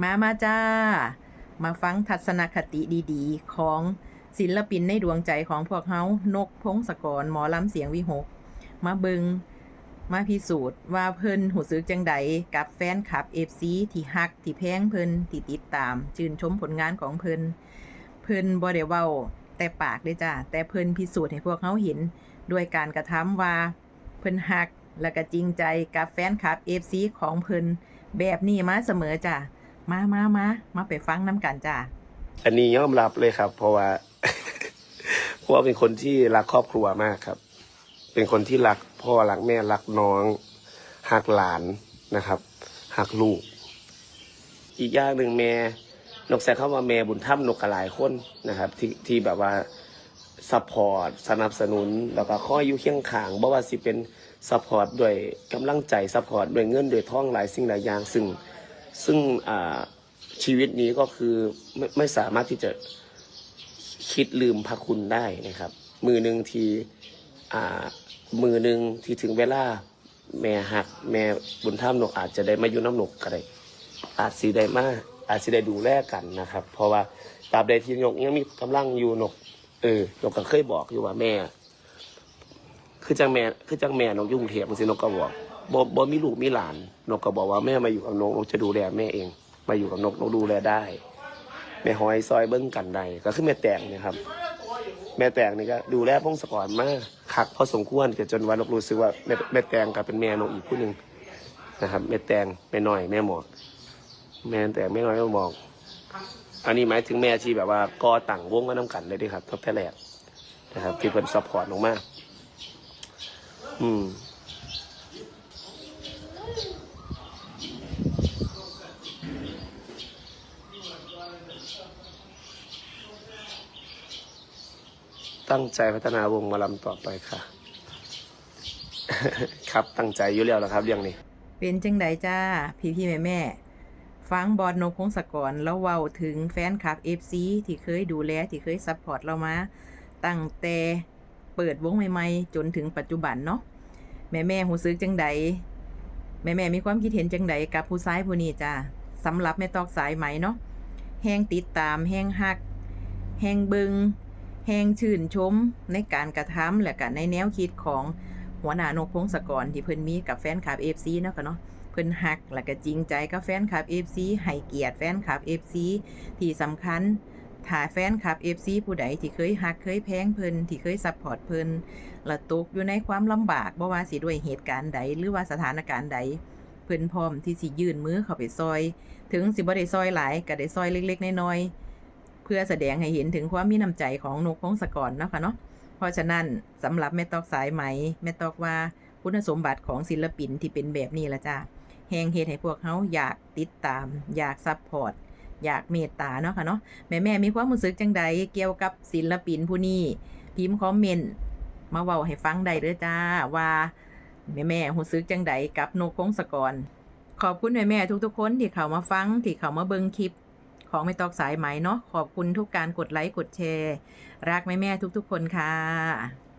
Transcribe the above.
มามาจ้า มาฟังทัศนคติดีๆ ของศิลปินในดวงใจของพวกเฮานกพงศกรหมอลำเสียงวิหก มาเบิงมาพิสูจน์ว่าเพิ่นหูซึกจังใดกับแฟนคลับ FC ที่ฮักที่แพงเพิ่นที่ติดตาม ชื่นชมผลงานของเพิ่นเพิ่นบ่ได้เว้าแต่ปากเด้จ้าแต่เพิ่นพิสูจน์ให้พวกเฮาเห็นด้วยการกระทำว่าเพิ่นฮักและก็จริงใจกับแฟนคลับ FC ของเพิ่นแบบนี้มาเสมอจ้า มามามามาไปฟังน้ำกันจ้าอันนี้ยอมรับเลยครับ เพราะว่า เพราะว่าเป็นคนที่รักครอบครัวมากครับ เป็นคนที่รักพ่อรักแม่รักน้องหักหลานนะครับหักลูก อีกอย่างหนึ่งแม่นกแซกเข้ามาแม่บุญถ้ำนกกระหลายคนนะครับ ที่ที่แบบว่าซัพพอร์ตสนับสนุนแล้วก็ข้อยอยู่เคียงข้างบ่ว่าสิเป็นซัพพอร์ตด้วยกำลังใจซัพพอร์ตด้วยเงินด้วยท่องหลายสิ่งหลายอย่าง ซึ่ง ซึ่งชีวิตนี้ก็คือไม่ไม่สามารถที่จะคิดลืมพระคุณได้นะครับ มือหนึ่งที่มือหนึ่งที่ถึงเวลา แม่หัก แม่บุญธรรมนกอาจจะได้มาอยู่น้ำหนกก็ได้อาจสีได้มาอาจสิได้ดูแลกันนะครับ เพราะว่าตราบใดที่หนกยังมีกำลังอยู่หนก เออหนกก็เคยบอกอยู่ว่าแม่ คือจังแม่คือจังแม่หนกยุ่งเทพบางทีนกก็บอก บ่บ่มีลูกมีหลาน นกก็บอกว่าแม่มาอยู่กับนกนกจะดูแลแม่เอง มาอยู่กับนกนกดูแลได้ แม่หอยซอยเบิ้งกันใดก็คือแม่แตงเนะครับ แม่แตงนี่ก็ดูแลพงศกรมากคักพอสมควรเก็จนวันนกรู้สึกว่าแม่แม่แตงก็เป็นแม่นกอีกผู้หนึ่งนะครับแม่แตงแม่น้อยแม่หมอกแม่แตงแม่น้อยแม่หมอกอันนี้หมายถึงแม่ที่แบบว่าก่อตั้งวงมาน้ำกันเลยด้วยครับตั้งแต่แรกนะครับที่เพิ่นซัพพอร์ตลงมาอืม ตั้งใจพัฒนาวงมาลำต่อไปค่ะ ครับตั้งใจอยู่แล้วละครับเรื่องนี้ เป็นจังใดจ้า พี่พี่แม่แม่ฟังบอดนกพงศกรแล้วเว้าถึงแฟนคลับ FC ที่เคยดูแลที่เคยซัพพอร์ตเรามา ตั้งแต่เปิดวงใหม่ๆ จนถึงปัจจุบันเนาะแม่แม่หูซึกจังใดแม่แม่มีความคิดเห็นจังใดกับผู้ชายผู้นี้จ้าสำหรับแม่ตอกสายไหมเนาะแห้งติดตามแห้งฮัก แห้งเบิง แห้งชื่นชมในการกระทำและก็ในแนวคิดของหัวหน้านกพงศกรที่เพิ่นมีกับแฟนคลับ FC เนาะค่ะเนาะเพิ่นฮักและก็จริงใจกับแฟนคลับ FC ให้เกียรติแฟนคลับ FC ที่สำคัญถ้าแฟนคลับ FC ผู้ใดที่เคยฮักเคยแพงเพิ่นที่เคยซัพพอร์ตเพิ่นละตกอยู่ในความลำบากบ่ว่าสิด้วยเหตุการณ์ใดหรือว่าสถานการณ์ใดเพิ่นพร้อมที่สิยื่นมือเข้าไปซอย ถึงสิบ่ได้ซอยหลายก็ได้ซอยเล็กๆน้อยๆ พื่อแสดงให้เห็นถึงความมีน้ำใจของนกพงศกรเนาะค่ะเนาะเพราะฉะนั้นสำหรับแม่ตอกสายไหมแม่ตอกว่าคุณสมบัติของศิลปินที่เป็นแบบนี้ละจ้าแหงเฮ็ดให้พวกเขาอยากติดตาม อยากซัพพอร์ตอยากเมตตาเนาะค่ะเนาะแม่แม่มีความรู้สึกจังใดเกี่ยวกับศิลปินผู้นี้พิมพ์คอมเมนต์มาเว้าให้ฟังได้เด้อจ้าว่าแม่แม่รู้สึกจังใดกับนกพงศกรขอบคุณแม่แม่ทุกๆคนที่เข้ามาฟังที่เข้ามาเบิ่งคลิป ของไม่ตอกสายไหมเนาะขอบคุณทุกการกดไลค์กดแชร์ รักแม่แม่ทุกๆคนค่ะ